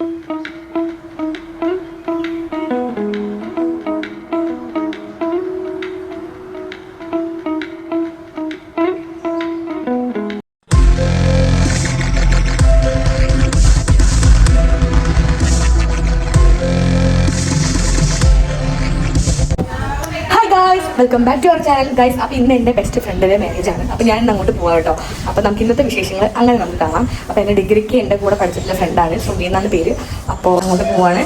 Thank you. Welcome back to our channel guys അപ്പോൾ ഇന്ന് എന്റെ ബെസ്റ്റ് ഫ്രണ്ടിന്റെ മാരേജ് ആണ്. അപ്പോൾ ഞാൻ അങ്ങോട്ട് പോകാം കേട്ടോ. അപ്പോൾ നമുക്ക് ഇന്നത്തെ വിശേഷങ്ങൾ അങ്ങനെ നമുക്ക് കാണാം. അപ്പോൾ എന്റെ ഡിഗ്രിക്ക് എന്റെ കൂടെ പഠിച്ചിട്ടുള്ള ഫ്രണ്ടാണ് ശ്രുതി എന്നാണ് പേര്. അപ്പോൾ അങ്ങോട്ട് പോവാണ്.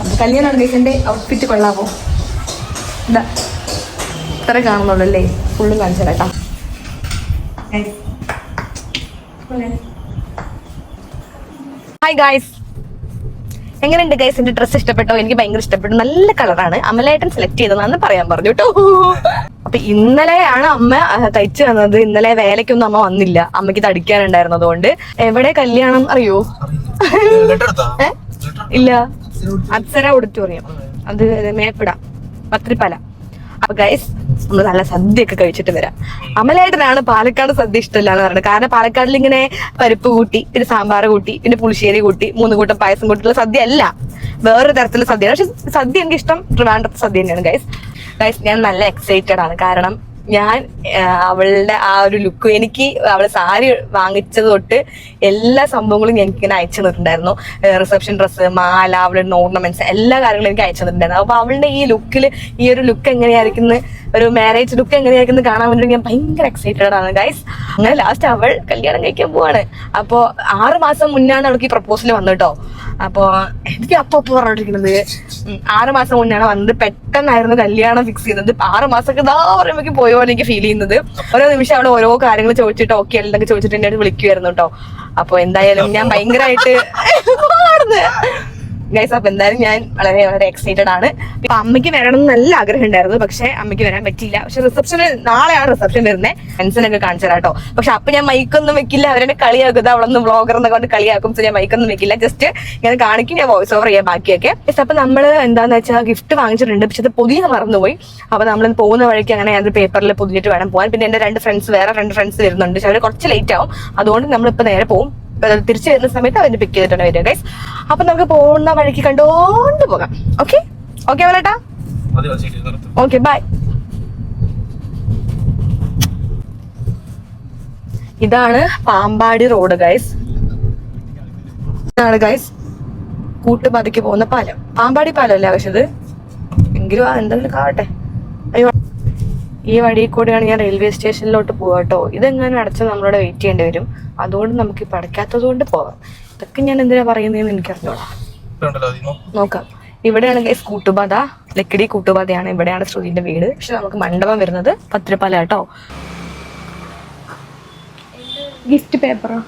അപ്പോൾ കല്യാണം ഗൈസ് എന്റെ ഔട്ട്ഫിറ്റ് കൊള്ളാമോ എന്താ ഇത്ര കാണുന്നുള്ളൂ അല്ലേ? ഫുള്ളും കാണിച്ചു കേട്ടോ. ഹായ് ഗായ്സ് എങ്ങനെയുണ്ട് ഗൈസ് എന്റെ ഡ്രസ് ഇഷ്ടപ്പെട്ടോ? എനിക്ക് ഭയങ്കര ഇഷ്ടപ്പെട്ടു. നല്ല കളറാണ് അമലേട്ടൻ സെലക്ട് ചെയ്തതാന്ന് പറയാൻ പറഞ്ഞു കേട്ടോ അപ്പൊ ഇന്നലെയാണ് അമ്മ തയ്ച്ചു തന്നത്. ഇന്നലെ വേലയ്ക്കൊന്നും അമ്മ വന്നില്ല. അമ്മയ്ക്ക് തടിക്കാനുണ്ടായിരുന്നത് കൊണ്ട് എവിടെ കല്യാണം? അറിയോ? ഇല്ല. അപ്സര ഓഡിറ്റോറിയം അത് മേപ്പിട. പത്രിപ്പല. അപ്പൊ ഗൈസ് നമ്മൾ നല്ല സദ്യയൊക്കെ കഴിച്ചിട്ട് വരാം. അമലേട്ടനാണ് പാലക്കാട് സദ്യ ഇഷ്ടമല്ല എന്ന് പറയുന്നത് കാരണം പാലക്കാടിൽ ഇങ്ങനെ പരിപ്പ് കൂട്ടി പിന്നെ സാമ്പാർ കൂട്ടി പിന്നെ പുളിശ്ശേരി കൂട്ടി മൂന്ന് കൂട്ടം പായസം കൂട്ടിയുള്ള സദ്യ അല്ല വേറൊരു തരത്തിലുള്ള സദ്യയാണ്. പക്ഷെ സദ്യ എനിക്ക് ഇഷ്ടം ട്രിവാൻഡ്രത്തെ സദ്യ തന്നെയാണ് ഗൈസ് ഗൈസ് ഞാൻ നല്ല എക്സൈറ്റഡ് ആണ്. കാരണം ഞാൻ അവളുടെ ആ ഒരു ലുക്ക് എനിക്ക് അവളെ സാരി വാങ്ങിച്ചത് തൊട്ട് എല്ലാ സംഭവങ്ങളും എനിക്ക് ഇങ്ങനെ അയച്ചു തന്നിട്ടുണ്ടായിരുന്നു. റിസപ്ഷൻ ഡ്രസ്സ് മാല അവളുടെ ഓർണമെന്റ്സ് എല്ലാ കാര്യങ്ങളും എനിക്ക് അയച്ചു തന്നിട്ടുണ്ടായിരുന്നു. അപ്പൊ അവളുടെ ഈ ലുക്കിൽ ഈ ഒരു ലുക്ക് എങ്ങനെയായിരിക്കും ഒരു മാരേജ് ലുക്ക് എങ്ങനെയായിരിക്കും കാണാൻ വേണ്ടി ഞാൻ ഭയങ്കര എക്സൈറ്റഡ് ആണ് ഗൈസ് അങ്ങനെ ലാസ്റ്റ് അവൾ കല്യാണം കഴിക്കാൻ പോവാണ്. അപ്പോ ആറ് മാസം മുന്നാണ് അവൾക്ക് ഈ പ്രപ്പോസൽ വന്നു കേട്ടോ അപ്പോ എനിക്ക് അപ്പൊ പറഞ്ഞിരിക്കുന്നത് ആറ് മാസം മുന്നാണ് വന്നത്. പെട്ടെന്നായിരുന്നു കല്യാണം ഫിക്സ് ചെയ്തത് ആറ് മാസമൊക്കെ ഇതാ പറയുമ്പോൾ പോയ പോലെ എനിക്ക് ഫീൽ ചെയ്യുന്നത്. ഓരോ നിമിഷം അവിടെ ഓരോ കാര്യങ്ങൾ ചോദിച്ചിട്ട് ഓക്കെ അല്ലെങ്കിൽ ചോദിച്ചിട്ട് എന്നെ വിളിക്കുമായിരുന്നു കേട്ടോ അപ്പൊ എന്തായാലും ഞാൻ ഭയങ്കരമായിട്ട് ഗൈസ് അപ്പൊ എന്തായാലും ഞാൻ വളരെ വളരെ എക്സൈറ്റഡ് ആണ്. ഇപ്പൊ അമ്മയ്ക്ക് വരണം എന്ന് നല്ല ആഗ്രഹം ഉണ്ടായിരുന്നു. പക്ഷെ അമ്മയ്ക്ക് വരാൻ പറ്റിയില്ല. പക്ഷെ റിസപ്ഷന് നാളെയാണ് റിസപ്ഷൻ വരുന്നത്. ഫ്രണ്ട്സിനൊക്കെ കാണിച്ചു കേട്ടോ. പക്ഷെ അപ്പൊ ഞാൻ മൈക്കൊന്നും വെക്കില്ല. അവരെ കളിയാക്കുന്നത് അവളൊന്നും വ്ളോഗർ എന്നൊക്കെ കൊണ്ട് കളിയാക്കും. ഞാൻ മൈക്കൊന്നും വെക്കില്ല. ജസ്റ്റ് ഇങ്ങനെ കാണിക്കും. ഞാൻ വോയിസ് ഓവർ ചെയ്യാം ബാക്കിയൊക്കെ. അപ്പൊ നമ്മൾ എന്താന്ന് വെച്ചാൽ ഗിഫ്റ്റ് വാങ്ങിച്ചിട്ടുണ്ട്. പക്ഷെ അത് പുതിയ മറന്നുപോയി. അപ്പൊ നമ്മൾ പോകുന്ന വഴിക്ക് അങ്ങനെ അത് പേപ്പറിൽ പുതിയിട്ട് വേണം പോകാൻ പിന്നെ എന്റെ രണ്ട് ഫ്രണ്ട്സ് വേറെ രണ്ട് ഫ്രണ്ട്സ് വരുന്നുണ്ട്. പക്ഷെ അവർ കുറച്ച് ലേറ്റ് ആവും. അതുകൊണ്ട് നമ്മളിപ്പോ നേരെ പോകും. തിരിച്ചു വരുന്ന സമയത്ത് അവന് പിക്ക് ചെയ്തിട്ടാണ് വരിക ഗൈസ് അപ്പൊ നമുക്ക് പോകുന്ന വഴിക്ക് കണ്ടോണ്ട് പോകാം. ഓക്കെ ഓക്കെ വരട്ടാ ഓക്കെ ബൈ ഇതാണ് പാമ്പാടി റോഡ് ഗൈസ് ഇതാണ് ഗൈസ് കൂട്ടുപാതയ്ക്ക് പോകുന്ന പാലം. പാമ്പാടി പാലം അല്ലേ ആവശ്യത്? എങ്കിലും എന്തെങ്കിലും കാട്ടെ. ഈ വഴി കൂടെയാണ് ഞാൻ റെയിൽവേ സ്റ്റേഷനിലോട്ട് പോവാ കേട്ടോ. ഇതെങ്ങനെ അടച്ച് നമ്മളോട് വെയിറ്റ് ചെയ്യേണ്ടി വരും. അതുകൊണ്ട് നമുക്ക് ഇപ്പൊ അടയ്ക്കാത്തത് കൊണ്ട് പോവാം ഇതൊക്കെ ഞാൻ എന്തിനാ പറയുന്നതെന്ന് എനിക്കറിഞ്ഞോളാം നോക്കാം. ഇവിടെയാണെങ്കിൽ കൂട്ടുപാത. ലക്കിടി കൂട്ടുപാതയാണ് ഇവിടെയാണ് ശ്രുതിന്റെ വീട്. പക്ഷെ നമുക്ക് മണ്ഡപം വരുന്നത് പത്തിരപ്പാല കേട്ടോ. ഗിഫ്റ്റ് പേപ്പറോ.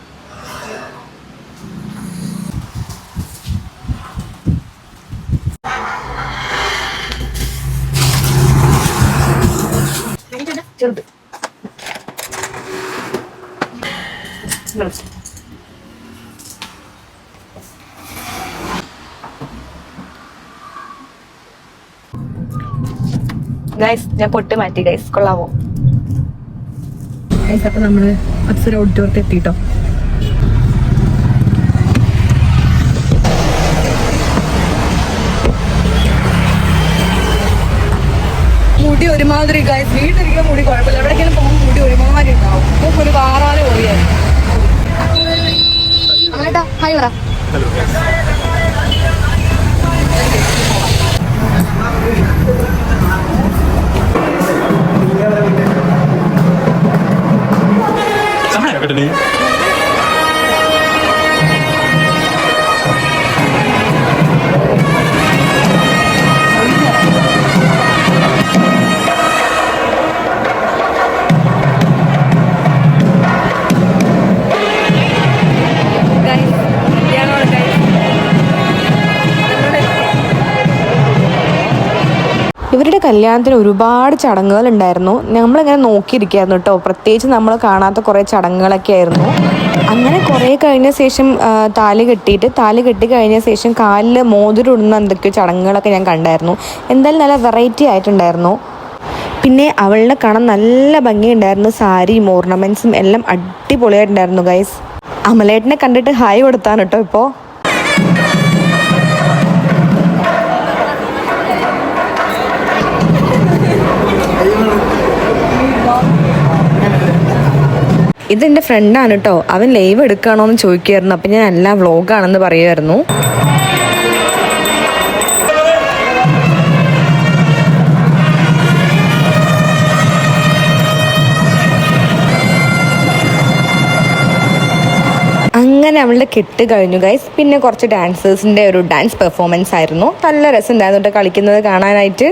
ഗൈസ് ഞാൻ പൊട്ട് മാറ്റി ഗൈസ് കൊള്ളാവോ ഗൈസ് അപ്പൊ നമ്മൾ അപ്സര ഓഡിറ്റോറിയത്തിൽ എത്തിട്ടോ? മുടി ഒരുമാതിരി ഗൈസ് വീട്ടിലിരിക്കുന്ന മുടി കുഴപ്പമില്ല. എവിടെയെങ്കിലും പോകുമ്പോൾ മുടി ഒരുമാതിരി ഉണ്ടാവും. ഇപ്പൊ ഒരു വാറാൽ പോലെയായി അങ്ങേട്ടാ ഹായ് പറ. ഗൈസ് ഇവരുടെ കല്യാണത്തിന് ഒരുപാട് ചടങ്ങുകൾ ഉണ്ടായിരുന്നു നമ്മളിങ്ങനെ നോക്കിയിരിക്കുകയായിരുന്നു കേട്ടോ. പ്രത്യേകിച്ച് നമ്മൾ കാണാത്ത കുറേ ചടങ്ങുകളൊക്കെ ആയിരുന്നു. അങ്ങനെ കുറേ കഴിഞ്ഞ ശേഷം താലി കെട്ടിയിട്ട് താലി കെട്ടി കഴിഞ്ഞ ശേഷം കാലിൽ മോതിരം ഇടുന്ന എന്തൊക്കെയോ ചടങ്ങുകളൊക്കെ ഞാൻ കണ്ടായിരുന്നു. എന്തായാലും നല്ല വെറൈറ്റി ആയിട്ടുണ്ടായിരുന്നു. പിന്നെ അവളുടെ കാണാൻ നല്ല ഭംഗിയുണ്ടായിരുന്നു. സാരിയും ഓർണമെന്റ്സും എല്ലാം അടിപൊളിയായിട്ടുണ്ടായിരുന്നു ഗൈസ് അമലേട്ടനെ കണ്ടിട്ട് ഹായ് കൊടുത്താണ് കേട്ടോ ഇപ്പോൾ ഇതെന്റെ ഫ്രണ്ടാണ് കേട്ടോ അവൻ ലൈവ് എടുക്കുകയാണോ എന്ന് ചോദിക്കുമായിരുന്നു അപ്പം ഞാൻ അല്ല വ്ളോഗാണെന്ന് പറയുമായിരുന്നു അങ്ങനെ അവളുടെ കെട്ട് കഴിഞ്ഞു ഗൈസ് പിന്നെ കുറച്ച് ഡാൻസേഴ്സിന്റെ ഒരു ഡാൻസ് പെർഫോമൻസ് ആയിരുന്നു. നല്ല രസം ഉണ്ടായിരുന്നു കളിക്കുന്നത് കാണാനായിട്ട്.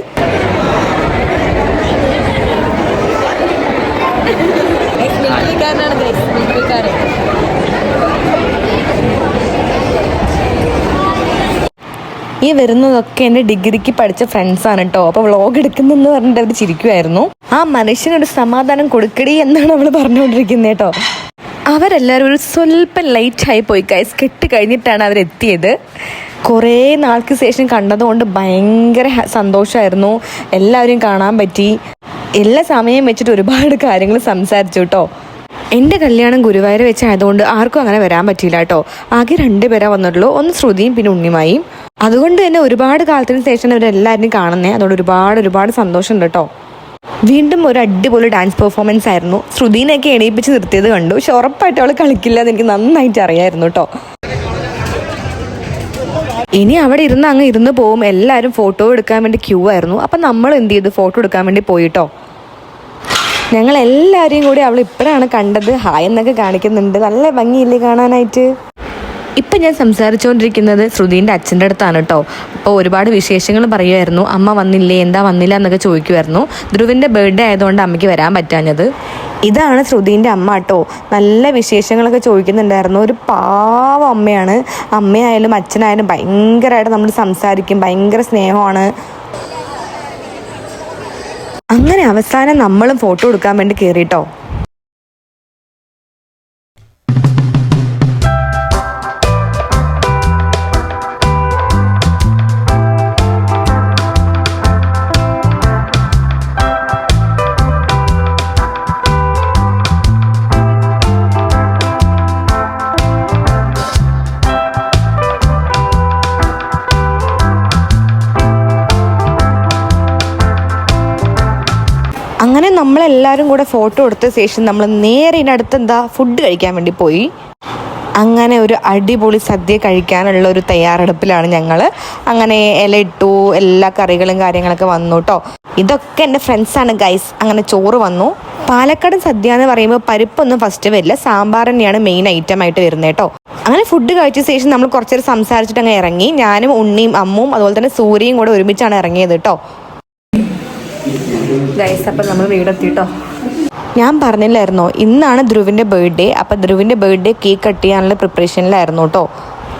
മിലിറ്ററിക്കാരനാണ് ഗൈസ് ഈ വരുന്നതൊക്കെ എന്റെ ഡിഗ്രിക്ക് പഠിച്ച ഫ്രണ്ട്സാണ് കേട്ടോ അപ്പോൾ വ്ളോഗ് എടുക്കുന്നെന്ന് പറഞ്ഞിട്ട് അവർ ചിരിക്കുമായിരുന്നു ആ മനുഷ്യനൊരു സമാധാനം കൊടുക്കടി എന്നാണ് അവൾ പറഞ്ഞുകൊണ്ടിരിക്കുന്നത് കേട്ടോ അവരെല്ലാവരും ഒരു സ്വല്പം ലൈറ്റായി പോയി കൈസ് കെട്ട് കഴിഞ്ഞിട്ടാണ് അവരെത്തിയത് കുറേ നാൾക്ക് ശേഷം കണ്ടതുകൊണ്ട് ഭയങ്കര സന്തോഷമായിരുന്നു എല്ലാവരും കാണാൻ പറ്റി. എല്ലാ സമയം വെച്ചിട്ട് ഒരുപാട് കാര്യങ്ങൾ സംസാരിച്ചു കേട്ടോ. എന്റെ കല്യാണം ഗുരുവായൂർ വെച്ചായതുകൊണ്ട് ആർക്കും അങ്ങനെ വരാൻ പറ്റിയില്ല കേട്ടോ. ആകെ രണ്ടുപേരാ വന്നിട്ടുള്ളൂ. ഒന്ന് ശ്രുതിയും പിന്നെ ഉണ്ണിമായും. അതുകൊണ്ട് തന്നെ ഒരുപാട് കാലത്തിന് ശേഷം അവരെല്ലാവരും കാണുന്നേ. അതുകൊണ്ട് ഒരുപാട് ഒരുപാട് സന്തോഷമുണ്ട് കേട്ടോ. വീണ്ടും ഒരു അടിപൊളി ഡാൻസ് പെർഫോമൻസ് ആയിരുന്നു. ശ്രുതിനെയൊക്കെ എണീപ്പിച്ച് നിർത്തിയത് കണ്ടു. പക്ഷെ ഉറപ്പായിട്ട് അവൾ കളിക്കില്ല എന്ന് എനിക്ക് നന്നായിട്ട് അറിയായിരുന്നു കേട്ടോ. ഇനി അവിടെ ഇരുന്ന് അങ്ങ് ഇരുന്ന് പോവും. എല്ലാവരും ഫോട്ടോ എടുക്കാൻ വേണ്ടി ക്യൂ ആയിരുന്നു. അപ്പം നമ്മൾ എന്ത് ചെയ്തു? ഫോട്ടോ എടുക്കാൻ വേണ്ടി പോയിട്ടോ. ഞങ്ങൾ എല്ലാവരെയും കൂടി അവൾ ഇപ്പോഴാണ് കണ്ടത്. ഹായ് എന്നൊക്കെ കാണിക്കുന്നുണ്ട്. നല്ല ഭംഗിയില്ലേ കാണാനായിട്ട്? ഇപ്പം ഞാൻ സംസാരിച്ചുകൊണ്ടിരിക്കുന്നത് ശ്രുതിന്റെ അച്ഛന്റെ അടുത്താണ് കേട്ടോ. അപ്പോൾ ഒരുപാട് വിശേഷങ്ങൾ പറയുമായിരുന്നു അമ്മ വന്നില്ലേ എന്താ വന്നില്ല എന്നൊക്കെ ചോദിക്കുമായിരുന്നു ധ്രുവിന്റെ ബർത്ത്ഡേ ആയതുകൊണ്ട് അമ്മയ്ക്ക് വരാൻ പറ്റാഞ്ഞത്. ഇതാണ് ശ്രുതിന്റെ അമ്മ കേട്ടോ. നല്ല വിശേഷങ്ങളൊക്കെ ചോദിക്കുന്നുണ്ടായിരുന്നു. ഒരു പാവ അമ്മയാണ്. അമ്മയായാലും അച്ഛനായാലും ഭയങ്കരമായിട്ട് നമ്മൾ സംസാരിക്കും. ഭയങ്കര സ്നേഹമാണ്. അങ്ങനെ അവസാനം നമ്മളും ഫോട്ടോ എടുക്കാൻ വേണ്ടി കയറിട്ടോ അങ്ങനെ നമ്മളെല്ലാവരും കൂടെ ഫോട്ടോ എടുത്ത ശേഷം നമ്മൾ നേരെ ഇതിനടുത്ത് എന്താ ഫുഡ് കഴിക്കാൻ വേണ്ടി പോയി. അങ്ങനെ ഒരു അടിപൊളി സദ്യ കഴിക്കാനുള്ള ഒരു തയ്യാറെടുപ്പിലാണ് ഞങ്ങൾ അങ്ങനെ ഇല ഇട്ടു എല്ലാ കറികളും കാര്യങ്ങളൊക്കെ വന്നു കേട്ടോ ഇതൊക്കെ എന്റെ ഫ്രണ്ട്സാണ് ഗൈസ് അങ്ങനെ ചോറ് വന്നു. പാലക്കാട് സദ്യ എന്ന് പറയുമ്പോൾ പരിപ്പൊന്നും ഫസ്റ്റ് വരില്ല. സാമ്പാർ തന്നെയാണ് മെയിൻ ഐറ്റം ആയിട്ട് വരുന്നത് കേട്ടോ അങ്ങനെ ഫുഡ് കഴിച്ച ശേഷം നമ്മൾ കുറച്ചേരം സംസാരിച്ചിട്ട് അങ്ങ് ഇറങ്ങി. ഞാനും ഉണ്ണിയും അമ്മും അതുപോലെ തന്നെ സൂര്യയും കൂടെ ഒരുമിച്ചാണ് ഇറങ്ങിയത് കേട്ടോ ഗൈസ് അപ്പം നമ്മൾ വീടെത്തിട്ടോ. ഞാൻ പറഞ്ഞില്ലായിരുന്നോ ഇന്നാണ് ധ്രുവിന്റെ ബർത്ത്ഡേ അപ്പം ധ്രുവിന്റെ ബർത്ത്ഡേ കേക്ക് കട്ട് ചെയ്യാനുള്ള പ്രിപ്പറേഷനിലായിരുന്നു കേട്ടോ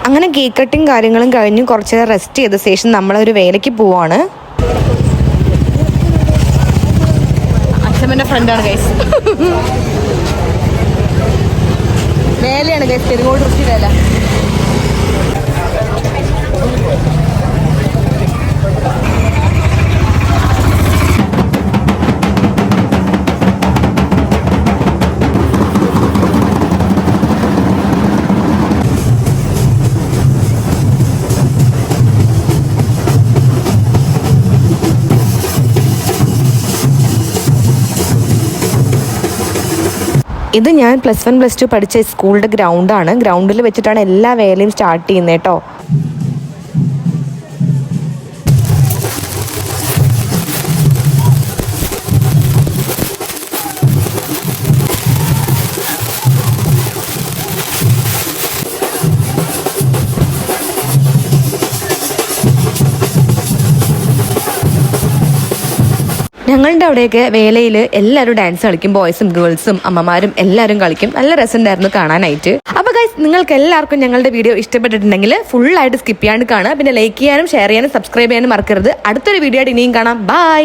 അങ്ങനെ കേക്ക് കട്ടിങ് കാര്യങ്ങളും കഴിഞ്ഞ് കുറച്ച് റെസ്റ്റ് ചെയ്ത ശേഷം നമ്മളൊരു വേലയ്ക്ക് പോവാണ്. ഫ്രണ്ടാണ് ഗൈസ് വേലയാണ് ഗൈസ് ഇത് ഞാൻ പ്ലസ് വൺ പ്ലസ് ടു പഠിച്ച സ്കൂളിന്റെ ഗ്രൗണ്ടാണ് ഗ്രൗണ്ടിൽ വെച്ചിട്ടാണ് എല്ലാ വേലയും സ്റ്റാർട്ട് ചെയ്യുന്നത് കേട്ടോ ഞങ്ങളുടെ അവിടെയൊക്കെ വേലയിൽ എല്ലാവരും ഡാൻസ് കളിക്കും ബോയ്സും ഗേൾസും അമ്മമാരും എല്ലാവരും കളിക്കും. നല്ല രസമുണ്ടായിരുന്നു കാണാനായിട്ട്. അപ്പൊ ഗൈസ് നിങ്ങൾക്ക് എല്ലാവർക്കും ഞങ്ങളുടെ വീഡിയോ ഇഷ്ടപ്പെട്ടിട്ടുണ്ടെങ്കിൽ ഫുൾ ആയിട്ട് സ്കിപ്പ് ചെയ്യാണ്ട് കാണുക. പിന്നെ ലൈക്ക് ചെയ്യാനും ഷെയർ ചെയ്യാനും സബ്സ്ക്രൈബ് ചെയ്യാനും മറക്കരുത്. അടുത്തൊരു വീഡിയോ ആയിട്ട് ഇനിയും കാണാം. ബൈ